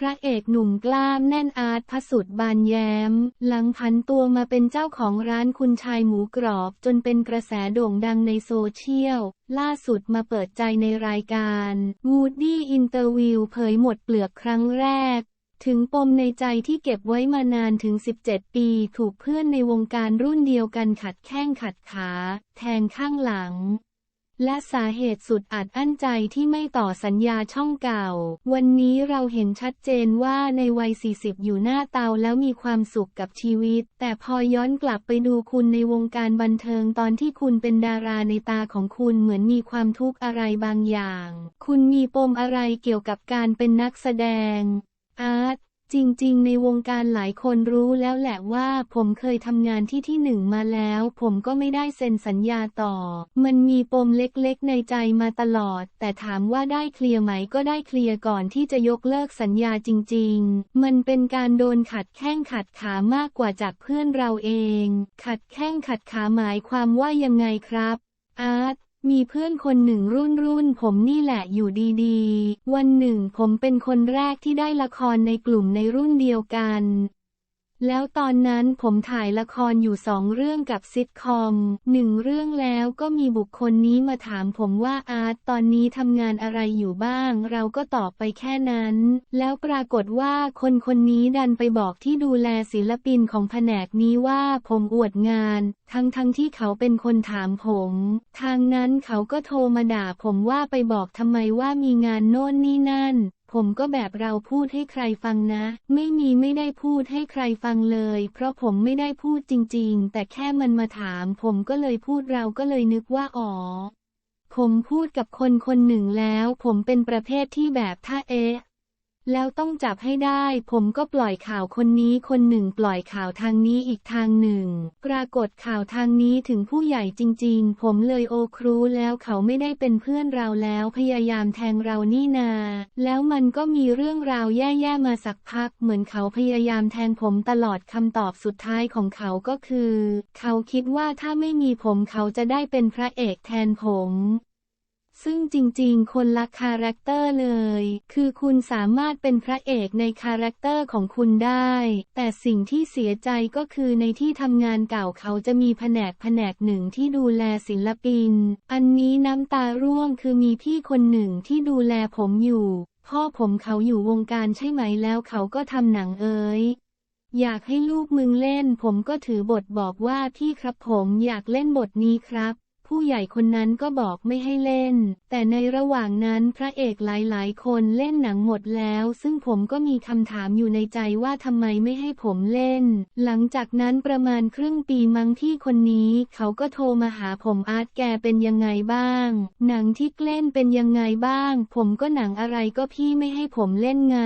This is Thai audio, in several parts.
พระเอกหนุ่มกล้ามแน่นอาร์ตพสุดบานแย้ม หลังพันตัวมาเป็นเจ้าของร้านคุณชายหมูกรอบจนเป็นกระแสโด่งดังในโซเชียล ล่าสุดมาเปิดใจในรายการ Woody Interview เผยหมดเปลือกครั้งแรก ถึงปมในใจที่เก็บไว้มานานถึง 17 ปี ถูกเพื่อนในวงการรุ่นเดียวกันขัดแข้งขัดขา แทงข้างหลัง และสาเหตุสุดอัดอั้นใจที่ไม่ต่อสัญญาช่องเก่า วันนี้เราเห็นชัดเจนว่าในวัย 40 อยู่หน้าเตาแล้วมีความสุขกับชีวิต แต่พอย้อนกลับไปดูคุณในวงการบันเทิงตอนที่คุณเป็นดาราในตาของคุณเหมือนมีความทุกข์อะไรบางอย่าง คุณมีปมอะไรเกี่ยวกับการเป็นนักแสดง อาร์ต จริงๆ ในวงการหลายคนรู้แล้วแหละว่าผมเคยทำงานที่ที่หนึ่งมาแล้ว ผมก็ไม่ได้เซ็นสัญญาต่อ มันมีปมเล็กๆ ในใจมาตลอด แต่ถามว่าได้เคลียร์ไหมก็ได้เคลียร์ก่อนที่จะยกเลิกสัญญาจริง ๆ มันเป็นการโดนขัดแข้งขัดขามากกว่าจากเพื่อนเราเอง ขัดแข้งขัดขาหมายความว่ายังไงครับ อาร์ต มีเพื่อนคนหนึ่งรุ่นรุ่นผมนี่แหละอยู่ดีๆ วันหนึ่งผมเป็นคนแรกที่ได้ละครในกลุ่มในรุ่นเดียวกัน แล้วตอนนั้นผมถ่ายละครอยู่สองเรื่องกับซิทคอมหนึ่งเรื่องแล้วก็มีบุคคลนี้มาถามผมว่าอาร์ตตอนนี้ทำงานอะไรอยู่บ้าง เราก็ตอบไปแค่นั้น แล้วปรากฏว่าคนคนนี้ดันไปบอกที่ดูแลศิลปินของแผนกนี้ว่าผมอวดงาน ทั้งทั้งที่เขาเป็นคนถามผม ทางนั้นเขาก็โทรมาด่าผมว่าไปบอกทำไมว่ามีงานโน่นนี่นั่น ผมก็แบบเราพูดให้ใครฟังนะ ไม่มีไม่ได้พูดให้ใครฟังเลย เพราะผมไม่ได้พูดจริง ๆ แต่แค่มันมาถาม ผมก็เลยพูดเราก็เลยนึกว่าอ๋อผมพูดกับคนคนหนึ่งแล้ว ผมเป็นประเภทที่แบบถ้าเอ๊ะ แล้วต้องจับให้ได้ ผมก็ปล่อยข่าวคนนี้คนหนึ่งปล่อยข่าวทางนี้อีกทางหนึ่ง ปรากฏข่าวทางนี้ถึงผู้ใหญ่จริงๆ ผมเลยโอครูแล้วเขาไม่ได้เป็นเพื่อนเราแล้วพยายามแทงเรานี่นา แล้วมันก็มีเรื่องราวแย่ๆมาสักพัก เหมือนเขาพยายามแทงผมตลอดคำตอบสุดท้ายของเขาก็คือ เขาคิดว่าถ้าไม่มีผมเขาจะได้เป็นพระเอกแทนผม ซึ่งจริงๆ คนละคาแรคเตอร์เลย คือคุณสามารถเป็นพระเอกในคาแรคเตอร์ของคุณได้ แต่สิ่งที่เสียใจก็คือในที่ทำงานเก่าเขาจะมีแผนกแผนกหนึ่งที่ดูแลศิลปิน อันนี้น้ำตาร่วงคือมีพี่คนหนึ่งที่ดูแลผมอยู่ พ่อผมเขาอยู่วงการใช่ไหมแล้วเขาก็ทำหนังเอ้ยอยากให้ลูกมึงเล่น ผมก็ถือบทบอกว่าพี่ครับผมอยากเล่นบทนี้ครับ ผู้ใหญ่คนนั้นก็บอกไม่ให้เล่น แต่ในระหว่างนั้นพระเอกหลายๆ คนเล่นหนังหมดแล้ว ซึ่งผมก็มีคำถามอยู่ในใจว่าทำไมไม่ให้ผมเล่น หลังจากนั้นประมาณครึ่งปีมั้งที่คนนี้ เขาก็โทรมาหาผมอาร์ตแกเป็นยังไงบ้าง หนังที่เล่นเป็นยังไงบ้าง ผมก็หนังอะไรก็พี่ไม่ให้ผมเล่นไง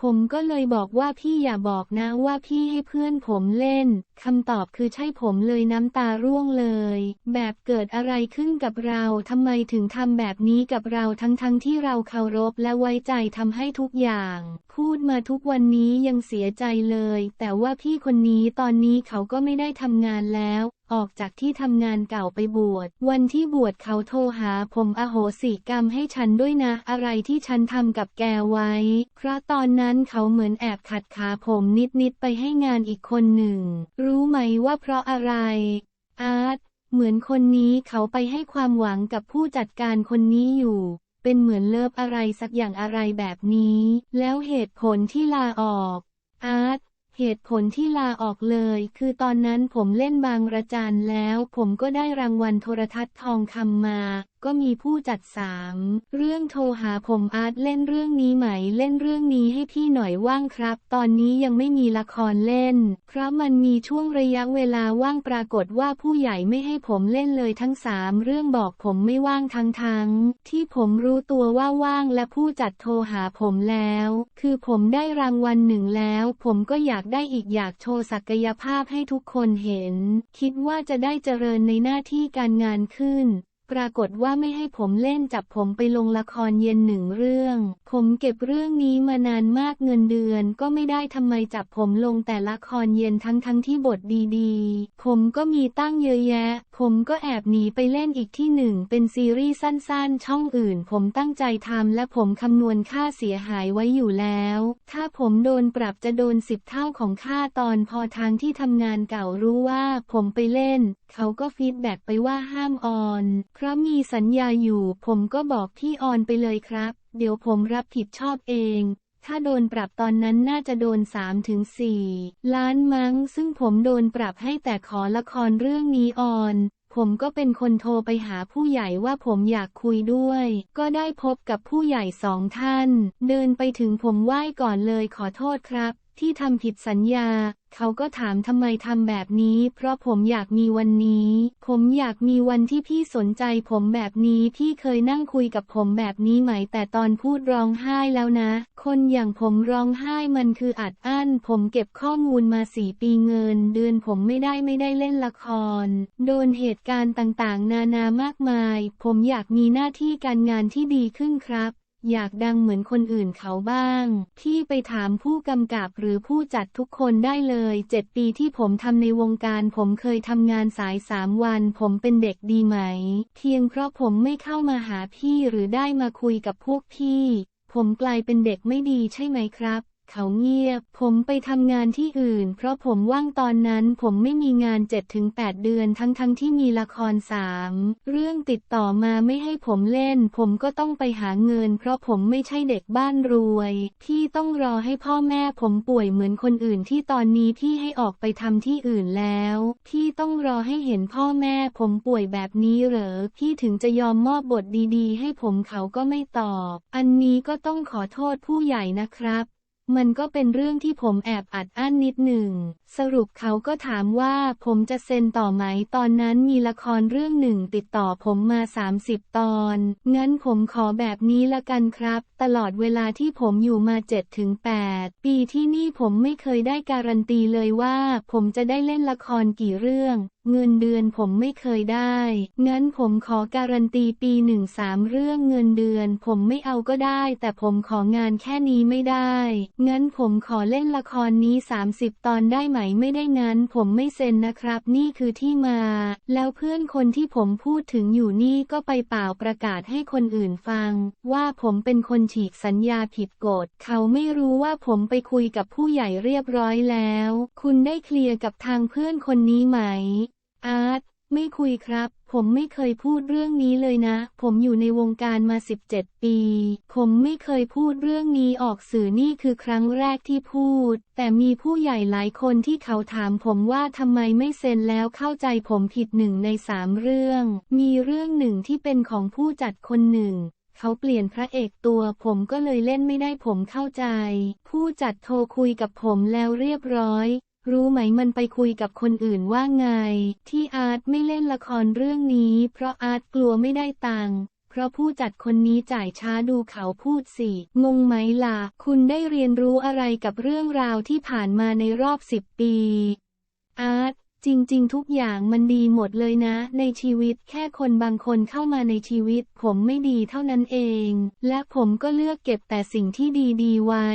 ผมก็เลยบอกว่าพี่อย่าบอกนะว่าพี่ให้เพื่อนผมเล่นคำตอบคือใช่ผมเลยน้ำตาร่วงเลย แบบเกิดอะไรขึ้นกับเราทำไมถึงทำแบบนี้กับเราทั้งๆทที่เราเคารพและไว้ใจทำให้ทุกอย่าง พูดมาทุกวันนี้ยังเสียใจเลย แต่ว่าพี่คนนี้ตอนนี้เขาก็ไม่ได้ทำงานแล้ว ออกจากที่ทำงานเก่าไปบวช วันที่บวชเขาโทรหาผมอโหสิกรรมให้ฉันด้วยนะ อะไรที่ฉันทำกับแกไว้ เพราะตอนนั้นเขาเหมือนแอบขัดขาผมนิดๆไปให้งานอีกคนหนึ่ง รู้ไหมว่าเพราะอะไร อาร์ตเหมือนคนนี้เขาไปให้ความหวังกับผู้จัดการคนนี้อยู่ เป็นเหมือนเลิฟอะไรสักอย่างอะไรแบบนี้ แล้วเหตุผลที่ลาออก อาร์ตเหตุผลที่ลาออกเลย คือตอนนั้นผมเล่นบางระจันแล้ว ผมก็ได้รางวัลโทรทัศน์ทองคำมา ก็มีผู้จัดสามเรื่องโทรหาผมอาร์ตเล่นเรื่องนี้ไหมเล่นเรื่องนี้ให้พี่หน่อยว่างครับ ตอนนี้ยังไม่มีละครเล่น เพราะมันมีช่วงระยะเวลาว่างปรากฏว่าผู้ใหญ่ไม่ให้ผมเล่นเลยทั้งสามเรื่องบอกผมไม่ว่างทั้งทั้งที่ผมรู้ตัวว่าว่างและผู้จัดโทรหาผมแล้ว คือผมได้รางวัลหนึ่งแล้ว ผมก็อยากได้อีกอยากโชว์ศักยภาพให้ทุกคนเห็น คิดว่าจะได้เจริญในหน้าที่การงานขึ้น ปรากฏว่าไม่ให้ผมเล่นจับผมไปลงละครเย็นหนึ่งเรื่อง ผมเก็บเรื่องนี้มานานมากเงินเดือน ก็ไม่ได้ทำไมจับผมลงแต่ละครเย็นทั้งทั้งที่บทดีๆ ผมก็มีตั้งเยอะแยะ ผมก็แอบหนีไปเล่นอีกที่หนึ่งเป็นซีรีส์สั้นๆ ช่องอื่น ผมตั้งใจทำและผมคำนวณค่าเสียหายไว้อยู่แล้ว ถ้าผมโดนปรับจะโดนสิบเท่าของค่าตอนพอทางที่ทำงานเก่ารู้ว่า ผมไปเล่น เขาก็ฟีดแบ็กไปว่าห้ามออนเพราะมีสัญญาอยู่ ผมก็บอกพี่ออนไปเลยครับ เดี๋ยวผมรับผิดชอบเอง ถ้าโดนปรับตอนนั้นน่าจะโดน 3-4 ล้านมั้ง ซึ่งผมโดนปรับให้แต่ขอละครเรื่องนี้ออน ผมก็เป็นคนโทรไปหาผู้ใหญ่ว่าผมอยากคุยด้วย ก็ได้พบกับผู้ใหญ่สองท่าน เดินไปถึงผมไหว้ก่อนเลยขอโทษครับ ที่ทำผิดสัญญา เขาก็ถามทำไมทำแบบนี้ เพราะผมอยากมีวันนี้ ผมอยากมีวันที่พี่สนใจผมแบบนี้ พี่เคยนั่งคุยกับผมแบบนี้ไหม แต่ตอนพูดร้องไห้แล้วนะ คนอย่างผมร้องไห้มันคืออัดอั้น ผมเก็บข้อมูลมาสี่ปีเงิน เดือนผมไม่ได้ไม่ได้เล่นละคร โดนเหตุการณ์ต่างๆ นานามากมาย ผมอยากมีหน้าที่การงานที่ดีขึ้นครับ อยากดังเหมือนคนอื่นเขาบ้างพี่ไปถามผู้กำกับหรือผู้จัดทุกคนได้เลยเจ็ดปีที่ผมทำในวงการผมเคยทำงานสายสามวัน ผมเป็นเด็กดีไหม เพียงเพราะผมไม่เข้ามาหาพี่หรือได้มาคุยกับพวกพี่ ผมกลายเป็นเด็กไม่ดีใช่ไหมครับ เขาเงียบ ผมไปทำงานที่อื่น เพราะผมว่างตอนนั้นผมไม่มีงาน 7-8 เดือนทั้งๆทที่มีละครสามเรื่องติดต่อมาไม่ให้ผมเล่น ผมก็ต้องไปหาเงิน เพราะผมไม่ใช่เด็กบ้านรวยพี่ต้องรอให้พ่อแม่ผมป่วยเหมือนคนอื่นที่ตอนนี้พี่ให้ออกไปทำที่อื่นแล้ว พี่ต้องรอให้เห็นพ่อแม่ผมป่วยแบบนี้เหรอ พี่ถึงจะยอมมอบบทดีๆ ให้ผมเขาก็ไม่ตอบ อันนี้ก็ต้องขอโทษผู้ใหญ่นะครับ มันก็เป็นเรื่องที่ผมแอบอัดอั้นนิดหนึ่ง สรุปเขาก็ถามว่าผมจะเซ็นต่อไหม ตอนนั้นมีละครเรื่องหนึ่งติดต่อผมมา 30 ตอน งั้นผมขอแบบนี้ละกันครับ ตลอดเวลาที่ผมอยู่มา 7-8 ปีที่นี่ผมไม่เคยได้การันตีเลยว่า ผมจะได้เล่นละครกี่เรื่อง เงินเดือนผมไม่เคยได้ งั้นผมขอการันตีปีหนึ่งสามเรื่องเงินเดือน ผมไม่เอาก็ได้ แต่ผมของานแค่นี้ไม่ได้ งั้นผมขอเล่นละครนี้ 30 ตอนได้ไหมไม่ได้งั้น ผมไม่เซ็นนะครับ นี่คือที่มา แล้วเพื่อนคนที่ผมพูดถึงอยู่นี่ก็ไปเป่าประกาศให้คนอื่นฟัง ว่าผมเป็นคนฉีกสัญญาผิดกฎ เขาไม่รู้ว่าผมไปคุยกับผู้ใหญ่เรียบร้อยแล้ว คุณได้เคลียร์กับทางเพื่อนคนนี้ไหม อาร์ตไม่คุยครับ ผมไม่เคยพูดเรื่องนี้เลยนะ ผมอยู่ในวงการมา 17 ปี ผมไม่เคยพูดเรื่องนี้ออกสื่อนี่คือครั้งแรกที่พูด แต่มีผู้ใหญ่หลายคนที่เขาถามผมว่าทำไมไม่เซ็นแล้วเข้าใจผมผิดหนึ่งในสามเรื่อง มีเรื่องหนึ่งที่เป็นของผู้จัดคนหนึ่งเขาเปลี่ยนพระเอกตัวผมก็เลยเล่นไม่ได้ผมเข้าใจ ผู้จัดโทรคุยกับผมแล้วเรียบร้อย รู้ไหมมันไปคุยกับคนอื่นว่าไง ที่อาร์ตไม่เล่นละครเรื่องนี้ เพราะอาร์ตกลัวไม่ได้ตังค์เพราะผู้จัดคนนี้จ่ายช้าดูเขาพูดสิ งงไหมล่ะ คุณได้เรียนรู้อะไรกับเรื่องราวที่ผ่านมาในรอบสิบปี อาร์ตจริงๆ ทุกอย่างมันดีหมดเลยนะ ในชีวิตแค่คนบางคนเข้ามาในชีวิต ผมไม่ดีเท่านั้นเอง และผมก็เลือกเก็บแต่สิ่งที่ดีๆไว้